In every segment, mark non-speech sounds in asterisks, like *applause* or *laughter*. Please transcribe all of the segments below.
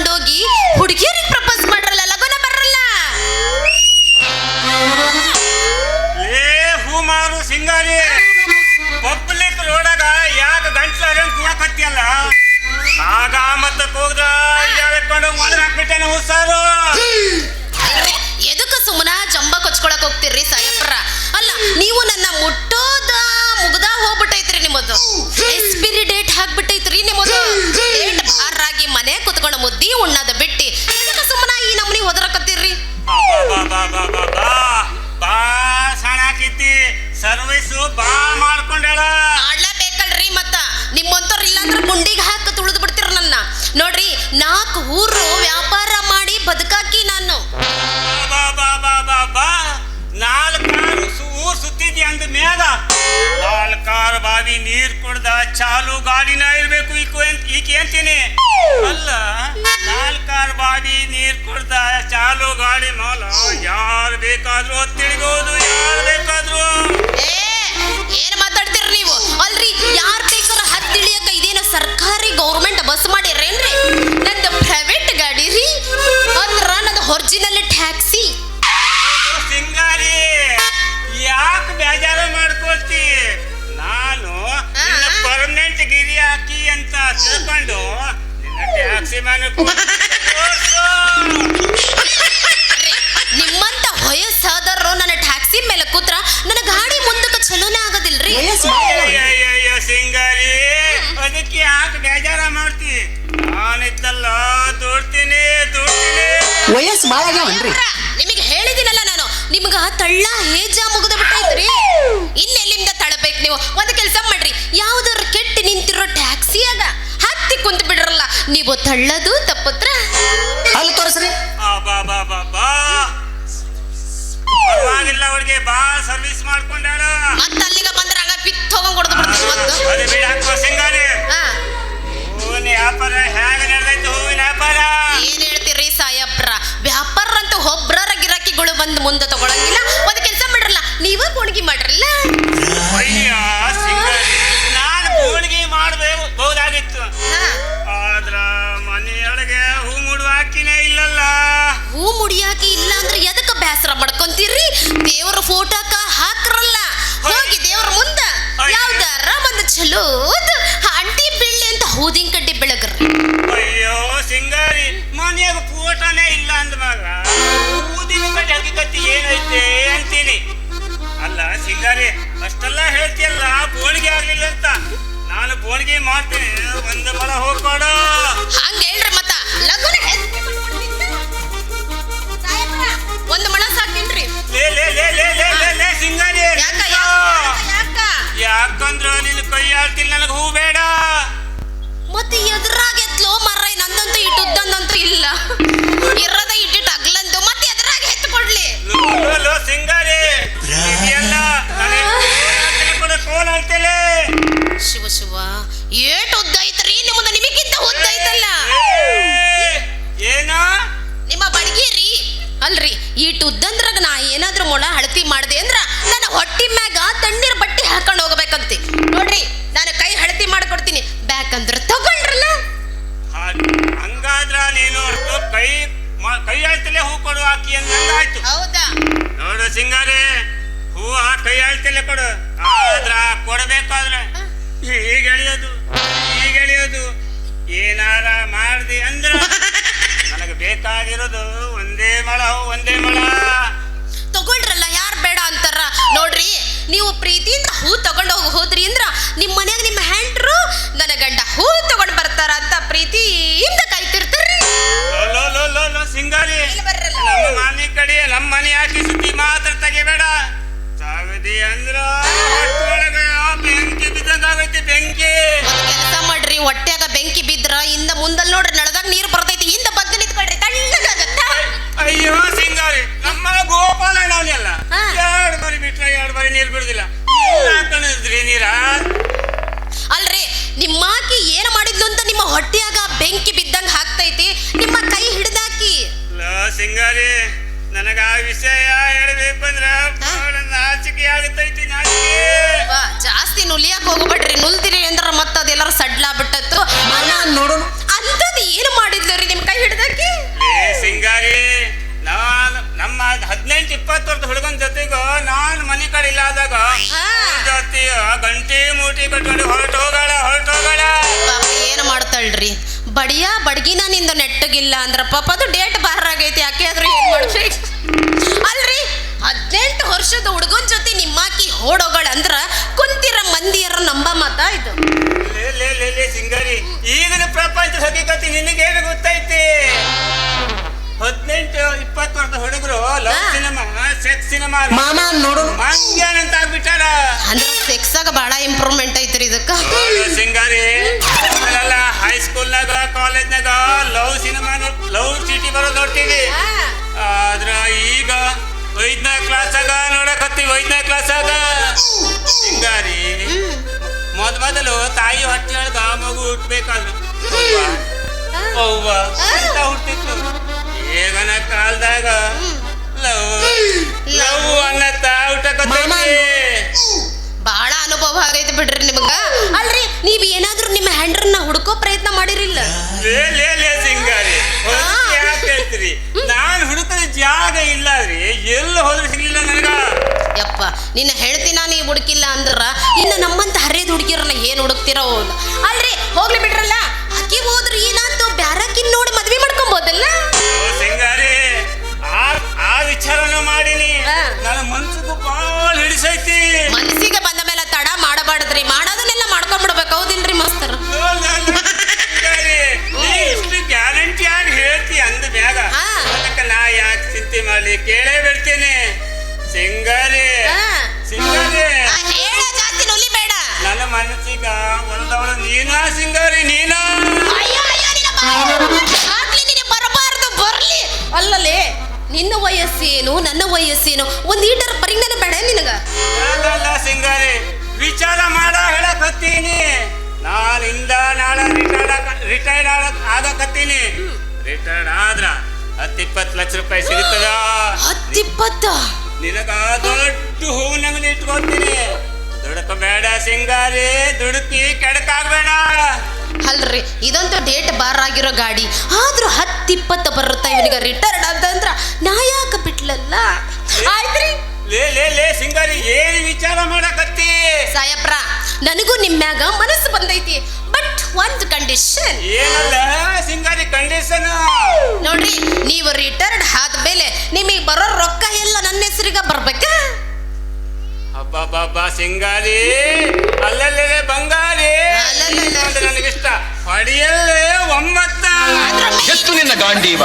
ತಗೊಂಡೋಗಿ ಹುಡುಗಿಯರಿಗೆ ಪ್ರಪೋಸ್ ಮಾಡ್ರಲ್ಲ, ಲಗುನ ಬರಲ್ಲ ಏ, ಹೂಮಾರು ಸಿಂಗಾರಿ, ಪಬ್ಲಿಕ್ ರೋಡಾಗ ಯಾಕ ಗಂಟ್ಲ ಕೂಡ ಕತ್ತಿಯಲ್ಲ ಆಗ ಮತ್ತೆ ಹೋಗ್ದ ಹೇಳ್ಕೊಂಡು ಮೊದಲು ಹಾಕ್ಬಿಟ್ಟೇನೆ ಹುಸಾರು ಗುಂಡಿಗೆ ಹಾಕಿ ತುಳಿದು ಬಿಡ್ತೀರ ನನ್ನ. ನೋಡ್ರಿ, ನಾಲ್ಕು ಊರು ವ್ಯಾಪಾರ ಮಾಡಿ ಬದುಕಾಕಿ ನಾನು. ಊರ್ ಅಂದ ನಾಲ್ಕಾರು ಬಾವಿ ನೀರ್ ಕುಡ್ದ ಚಾಲು ಗಾಡಿನ ಇರ್ಬೇಕು ಈಕೆಂತೀನಿ ಅಲ್ಲ ನಾಲ್ಕಾರು ಬಾವಿ ನೀರ್ ಕುಡ್ದ ಚಾಲು ಗಾಡಿ ಮಾಲ ಯಾರು ಬೇಕಾದ್ರೂ ಹಾಕಿ ಅಂತ ತಿಳ್ಕೊಂಡು ನಿಮ್ಮಂತ ವಯಸ್ಸಾದವ್ರು ನನ್ನ ಟ್ಯಾಕ್ಸಿ ಮೇಲೆ ಕೂತ್ರ ನನ್ನ ಗಾಡಿ ಮುಂದಕ್ಕೆ ಚಲೋನೇ ಆಗೋದಿಲ್ರಿ? ಸಿಂಗಾರಿ ಅದಕ್ಕೆ ಯಾಕೆ ಬೇಜಾರ ಮಾಡ್ತೀನಿ ನಾನಿದ್ದಲ್ಲ ದುಡ್ತೀನಿ ದುಡ್ತೀನಿ. ವಯಸ್ಸು ಭಾಳ ಆಗ್ಯಾವನ್ರಿ ನಿಮಗೆ ಹೇಳಿದಿನಲ್ಲ ನಾನು ನಿಮ್ಗ ತಳ್ಳ ಹೇಜ ಮುಗಿದ ಬಿಟ್ಟೈತ್ರಿ. ಇನ್ನೆಲ್ಲಿಂದ ತಳಬೇಕು ನೀವು? ಒಂದು ಕೆಲಸ ಮಾಡ್ರಿ. ಯಾವ್ದಾರು ಕೆಟ್ಟಿ ನೀವು ತಳ್ಳದು ತಪ್ಪತ್ರ? ಅಲ್ಲಿ ತೋರಿಸ್ರಿ. ಆ ಬಾ ಬಾ ಬಾ ಬಾ. ಪರವಾಗಿಲ್ಲ ಅವ್ರಿಗೆ ಬಾ ಸರ್ವಿಸ್ ಮಾಡ್ಕೊಂಡಾಳ. ಮತ್ತೆ ಅಲ್ಲಿಗೆ ಬಂದ್ರ ಹಾಕಿನೇ ಇಲ್ಲಲ್ಲ. ಹೂ ಮುಡಿಯಾಕಿ ಇಲ್ಲ ಅಂದ್ರೆ ಎದಕ್ಕೆ ಬೇಸರ ಮಾಡ್ಕೊಂತೀರಿ? ದೇವರ ಫೋಟೋಕ ಹಾಕ್ರಲ್ಲ. ಹೋಗಿ ದೇವ್ರ ಮುಂದ. ಯಾವ್ದಾರ ಒಂದು ಚಲೋದ್ ಅಂಟಿ ಬೀಳ್ಲಿ ಅಂತ ಹೂದಿನ ಕಡ್ಡಿ ಬೆಳಗ್ರ. ಅಯ್ಯೋ ಸಿಂಗಾರಿ ಮನೆಯಾಗ ಫೋಟೋನೇ ಇಲ್ಲ ಅಂದ್ಮಾಗ ಊದಿನ ಕಡ್ಡಿ ಹಕ್ಕಿಕತ್ತಿ ಏನೈತೆ ಅಂತೀನಿ. ಅಲ್ಲ ಸಿಂಗಾರಿ ಅಷ್ಟೆಲ್ಲ ಹೇಳ್ತಿಯಲ್ಲ ಬೋಣಿಗೆ ಆಗ್ಲಿಲ್ಲ ಅಂತ. ನಾನು ಬೋಣಿಗೆ ಮಾಡ್ತೀನಿ. ಒಂದು ಬಲ ಹೋಗ್ಬೇಡ. ಹಂಗೇಳ್ರಿ ಮತ್ತ. ಲಗುನ ಲೇ ಲೇ ಲೇ ಲೇ ಲೇ ಲೇ ಲೇ ಸಿಂಗಾರಿ. ಯಾಕ ಯಾಕ ಯಾಕ ಯಾಕಂದ್ರ ನಿನ್ನ ಕೈ ಆಳ್ತಿಲ್ಲ ನನಗೆ ಹೂ ಬೇಡ. ಮತ್ತೆ ಎದುರಾಗ ಎತ್ಲೋ ಮಾಡ್ದೆ ಅಂದ್ರ ನನ್ನ ಹೊಟ್ಟಿ ಮ್ಯಾಗ ತಣ್ಣೀರ್ ಬಟ್ಟೆ ಹಾಕೊಂಡು ಹೋಗ್ಬೇಕಂತಿ ನೋಡ್ರಿ ನಾನು ಕೈ ಹಳತಿ ಮಾಡ್ಕೊಡ್ತೀನಿ. ಬ್ಯಾಕಂದ್ರ ತಗೊಂಡ್ರಲ್ಲ? ಹಂಗಾದ್ರ ನೀನು ಕೈ ಕೈ ಆಳ್ತಲೇ ಹೂ ಕೊಡು ಹಾಕಿ ಆಯ್ತು ಹೌದಾ? ನೋಡು ಸಿಂಗಾರಿ ಹೂ ಆ ಕೈ ಆಳ್ತಲೇ ಕೊಡು. ಆದ್ರ ಕೊಡಬೇಕಾದ್ರೆ ಈಗ ಎಳಿಯೋದು ಈಗ ಎಳಿಯೋದು. ಏನಾರ ಮಾಡ್ದಿ ಅಂದ್ರ *laughs* ನನಗೆ ಬೇಕಾಗಿರೋದು ಒಂದೇ ಮಳ ಒಂದೇ ಮಳ. ನೀವು ಪ್ರೀತಿಯಿಂದ ಹೂ ತಗೊಂಡು ಹೋಗಿ ಹೋದ್ರಿ ಅಂದ್ರ ನಿಮ್ಮ ಮನೆಯಾಗ ನಿಮ್ಮ ಹೆಂಡ್ರು ನನ್ನ ಗಂಡ ಹೂ ತಗೊಂಡು ಬರ್ತಾರ ಅಂತ ಪ್ರೀತಿಯಿಂದ ಕಾಯ್ತಿರ್ತಾರ್ರಿ ಸಿಂಗಾರಿ. ನಮ್ಮ ಮನೆ ಕಡೆ ನಮ್ಮ ಮನೆ ಹಾಕಿ ಸುದ್ದಿ ಮಾತ್ರ ತೆಗಿಬೇಡ. ಸಾಗದಿ ಅಂದ್ರ ಬೆಂಕಿ ಬಿದ್ದಂಗಾಗೈತಿ ಬೆಂಕಿ. ಕೆಲಸ ಮಾಡ್ರಿ ಹೊಟ್ಯಾಗ ಬೆಂಕಿ ಬಿದ್ರ ಇಂದ ಮುಂದಲ್ ನೋಡ್ರಿ ನಳದಾಗ ನೀರು ಬರ್ತೈತಿ. ಹಿಂದ ಬದ್ದು ನಿಂತ್ಕೊಳ್ರಿ ತಣ್ಣಗಾಗತ್ತ. ಅಯ್ಯೋ ಸಿಂಗಾರಿ. ಮಗ ಗೋಪಾಲಣ್ಣ ಅವನೆಲ್ಲ ಹಾ. ಎರಡು ಬಾರಿ ಬಿಟ್ರೆ ಎರಡು ಬಾರಿ ನೀರು ಬಿಡುದಿಲ್ಲ. ಹಾಕೊಂಡಿದ್ರಿ ನೀರ. ಅಲ್ರಿ ನಿಮ್ಮ ಆಕಿ ಏನು ಮಾಡಿದ್ಲು ಅಂತ ನಿಮ್ಮ ಹೊಟ್ಟೆಯಾಗ ಬೆಂಕಿ ಬಿದ್ದಂಗ ಹಾಕ್ತೈತಿ? ನಿಮ್ಮ ಕೈ ಹಿಡ್ದಾಕಿ? ಸಿಂಗಾರಿ ನನಗ ಆ ವಿಷಯ ಹೇಳ್ಬೇಕಂದ್ರ ಬಹಳ ನಾಚಿಕೆ ಆಗತೈತಿ ನಾಚಿಕೆ. ಜಾಸ್ತಿ ನುಲಿಯಕ್ ಹೋಗ್ಬೇಡ್ರಿ. ನುಲ್ದಿರಿ ಅಂದ್ರ ಮತ್ತ ಅದೆಲ್ಲರ ಸಡ್ಲಾ ಬಿಟ್ಟತ್ತು. ನೋಡು ಅಂತದ್ ಏನು ಮಾಡಿದ್ಲು ರೀ ನಿಮ್ ಕೈ ಹಿಡ್ದಾಕಿ? ಸಿಂಗಾರಿ ಹದಿನೆಂಟು ಇಪ್ಪತ್ತು ವರ್ಷ ಹುಡುಗನ ಜೊತೆಗ ನಾನ್ ಮನೆ ಕಡೆ ಇಲ್ಲ ಆದಾಗ ಜೊತೆ ಗಂಟೆ ಮೂಟಿ ಕಟ್ಕೊಂಡು ಹೊರಟು ಹೋಗಾಳ ಹೊರಟು ಹೋಗಾಳ ಏನು ಮಾಡ್ತಾಳ್ರಿ? ಬಡಿಯ ಬಡ್ಗಿನ ನಿಂದ ನೆಟ್ಟಗಿಲ್ಲ ಅಂದ್ರ ಪಾಪ ಅದು ಡೇಟ್ ಬಾರ್ ಆಗೈತಿ ಯಾಕೆ ಆದ್ರೂ ಏನ್ ಮಾಡ್ರಿ ಅಲ್ರಿ ಹದಿನೆಂಟು ವರ್ಷದ ಹುಡುಗನ ಜೊತೆ ನಿಮ್ಮಾಕಿ ಓಡೋಗಳ ಅಂದ್ರ ಕುಂತಿರ ಮಂದಿಯರ ನಂಬ ಮಾತಾ ಇದು. ಲೇ ಲೇ ಲೇ ಲೇ ಸಿಂಗರಿ ಈಗಿನ ಪ್ರಪಂಚದ ಹಕ್ಕಿಕತಿ ನಿನಗೇನು ಇಪ್ಪತ್ತು ವರ್ಷದ ಹುಡುಗರು ಲವ್ ಸಿನಿಮಾ ಸೆಕ್ಸ್ ಸಿನಿಮಾ ಮಾಮ ನೋಡು. ಮಂಗ್ಯಾನಂತ ಆಗ್ಬಿಟ್ಟಾರ ಅಂದ್ರೆ ಸೆಕ್ಸ್ ಆಗ ಬಹಳ ಇಂಪ್ರೂವ್ಮೆಂಟ್ ಐತ್ರಿ ಇದಕ್ಕ. ಸಿಂಗಾರಿ. ಅಲ್ಲ ಹೈಸ್ಕೂಲ್ನಾಗ ಕಾಲೇಜ್ನಾಗ ಲವ್ ಸಿನಿಮಾ ಲವ್ ಚೀಟಿ ಬರೋದು ನೋಡ್ತೀವಿ. ಆದ್ರ ಈಗ ಐದನೇ ಕ್ಲಾಸಾಗ ನೋಡಕತ್ತೀವಿ ಐದನೇ ಕ್ಲಾಸಾಗ ಸಿಂಗಾರಿ ಮೊದ್ ಮೊದಲು ತಾಯಿ ಹೊಟ್ಟೆಯೊಳಗ ಮಗು ಹುಟ್ಬೇಕಾದ್ರು. ಹುಟ್ಟಿತ್ತು. ಈಗನ ಕಾಲದಾಗ ಲವ್ ಲವ್ ಅನ್ನತ್ತ ಹುಟ್ಟಕತ್ತೈತಿ ಬಹಳ ಅನುಭವ ಆಗೈತೆ ಬಿಡ್ರಿ ನಿಮಗ. ಅಲ್ರಿ ನೀವ್ ಏನಾದ್ರೂ ನಿಮ್ಮ ಹೆಂಡ್ರನ್ನ ಹುಡುಕೋ ಪ್ರಯತ್ನ ಮಾಡಿರಿಲ್ಲ? ಲೇ ಲೇ ಲೇ ಸಿಂಗಾರಿ ಹೇಳ್ತೀರಿ? ನಾನು ಹುಡುಕದ ಜಾಗ ಇಲ್ಲ ರೀ. ಎಲ್ಲಿ ಹೋದ್ರೆ ಸಿಗ್ಲಿಲ್ಲ ನನಗ. ಯಪ್ಪ ನಿನ್ನ ಹೇಳ್ತೀನ ನೀ ಹುಡುಕಿಲ್ಲ ಅಂದ್ರ ಇನ್ನು ನಮ್ಮಂತ ಹರಿದ ಹುಡುಗಿರನ್ನ ಏನ್ ಹುಡುಕ್ತಿರೋ ಅಲ್ರಿ ಹೋಗ್ಲಿ ಬಿಡ್ರಲ್ಲ. ಅಕ್ಕಿ ಹೋದ್ರಿ ಏನಂತ? ಬ್ಯಾರಕ್ಕಿನ್ ನೋಡಿ ಮದ್ವೆ ಮಾಡ್ಕೊಂಬೋದಲ್ಲ ಸಿಂಗಾರಿ ನೀನಾ? ಅಯ್ಯೋ ಅಯ್ಯೋ ನಿನ್ನ ಬರಬಾರದು ಬರ್ಲಿ. ಅಲ್ಲಲೇ ನಿನ್ನ ವಯಸ್ಸೇನು ನನ್ನ ವಯಸ್ಸೇನು? ಒಂದ್ ಈಟರ್ ಪರಿಜ್ಞಾನ ಬೇಡ ನಿನಗ? ಅಲ್ಲಲ್ಲ ಸಿಂಗಾರಿ ವಿಚಾರ ಮಾಡ ಹೇಳಕತ್ತೀನಿ. ನಾನಿಂದ ನಾಳೆ ರಿಟೈರ್ಡ್ ರಿಟೈರ್ಡ್ ಆಗಕತ್ತೀನಿ. ರಿಟೈರ್ಡ್ ಆದ್ರ ಹತ್ತಿಪ್ಪತ್ತು ಲಕ್ಷ ರೂಪಾಯಿ ಸಿಗುತ್ತದ ಹತ್ತಿಪ್ಪತ್ತ? ನಿನಗ ದೊಡ್ಡ ಹೂವಿನಂಗಡಿ ಇಟ್ಕೊತೀನಿ ದುಡುಕಬೇಡ ಸಿಂಗಾರಿ ದುಡುಕಿ ಕೆಡಕಾಗ್ಬೇಡ. ಅಲ್ರಿ ಇದಂತೂ ಡೇಟ್ ಬಾರ್ ಆಗಿರೋ ಗಾಡಿ. ಆದ್ರೂ ಹತ್ತಿಪ್ಪತ್ತ ಬರುತ್ತೆ ಇವನಿಗೆ ರಿಟರ್ನ್ ಅಂತಂದ್ರ ನಾ ಯಾಕ ಬಿಟ್ಲಲ್ಲ? ಆಯ್ತ್ರಿ? ಲೇ ಲೇ ಲೇ ಸಿಂಗಾರಿ ಏನ್ ವಿಚಾರ ಮಾಡಕತ್ತಿ? ಸಾಯಪ್ರ ನನಗೂ ನಿಮ್ಮ್ಯಾಗ ಮನಸ್ಸು ಬಂದೈತಿ ಬಟ್ ಒಂದು ಕಂಡೀಷನ್ ಏನಲ್ಲ ಸಿಂಗಾರಿ ಕಂಡೀಷನ್ ನೋಡ್ರಿ ನೀವು ರಿಟೈರ್ಡ್ ಆದ್ಮೇಲೆ ನಿಮಗೆ ಬರೋ ರೊಕ್ಕ ಎಲ್ಲ ನನ್ನ ಹೆಸರಿಗೆ ಬರ್ಬೇಕಾ? ಅಬ್ಬಬ್ಬಬ್ಬ ಸಿಂಗಾರಿ ಅಲ್ಲಲ್ಲೇ ಬಂಗಾರಿ ಅಲ್ಲಲ್ಲೇ. ನೀನು ಅಂದ್ರೆ ನನಗಿಷ್ಟ. ಹೊಡಿಯಲ್ಲೇ ಒಮ್ಮತ್ತ ಎಷ್ಟು ನಿನ್ನ ಗಾಂಡೀವ?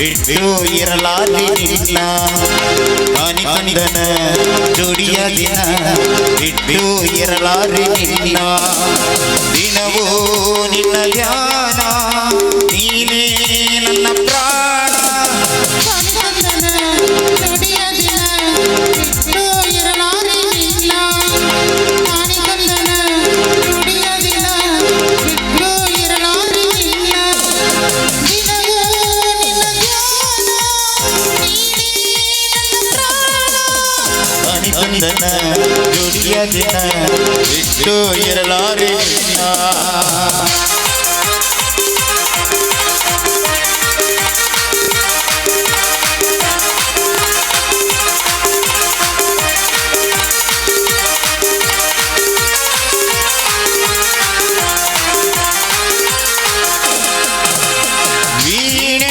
ಬಿಟ್ಟು ಇರಲಾರಿ ನಿನ್ನ ಆನಿ ಕಂದನ ಜೋಡಿಯ ದಿನ ಬಿಟ್ಟು ಇರಲಾರಿ ನಿನ್ನ ದಿನವೂ ನಿನ್ನ ಧ್ಯಾನ ನೀನೇ ಬಿಟ್ಟು ಇರಲಾರಿ ನಿನ್ನ ವೀಣೆ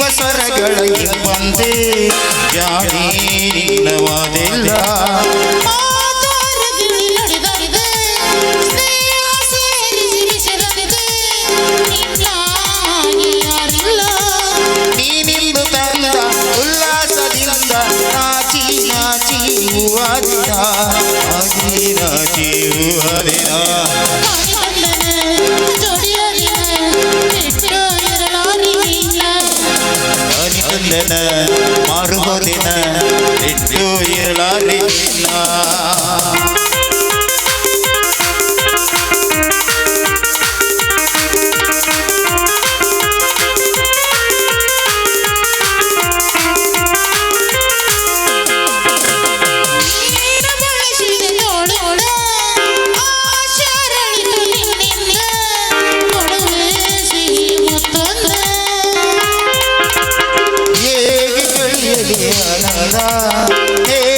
ಮಿಡಿಯುವ ಹಾಡಂತೆ ಜೀವ ಸ್ವರಗಳ ಬಂದೆ ಜಾಣಿ ನಿನ್ನವಾದೆಲ್ಲ ಮಾತಾರಗಿಳಿ ನಡೆದರಿದೆ ಸ್ನೇಹ ಸೇರಿ ಸಿರಿಸೆಲರಿದೆ ನಿನ್ನಾಗಿ ಯಾರಿಲ್ಲ ನೀನಿಂದು ತಂದ ಉಲ್ಲಾಸದಿಂದ ನಾಚಿ ನಾಚಿ ಹೂವಾದಿನ ನಾಚಿ ನಾಚಿ ಹೂವಾದಿನ மாறுவதென மாறுவதென எட்டு இயலாதீங்களா Hey,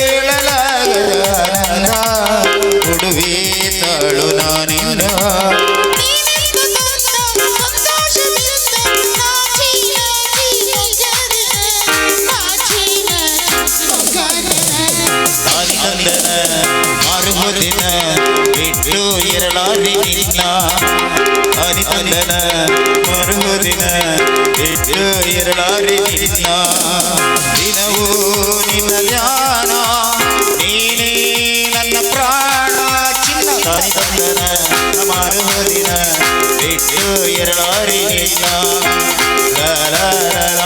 ಇರಲಾರಿ ನಿನ್ನ ಅನಿತಂದನ ಮರುವುದಿನ ಬಿಟ್ಟು ಇರಲಾರಿ ನಿನ್ನ ದಿನವೂ ನಿನ್ನ ಧ್ಯಾನ ನೀನೇ ನನ್ನ ಪ್ರಾಣ ಚಿನ್ನ ಅನಿತಂದನ ಮಾರುವುದಿನ ಬಿಟ್ಟು ಇರಲಾರಿ ನಿನ್ನ ಲ ಲ ಲ ಲ.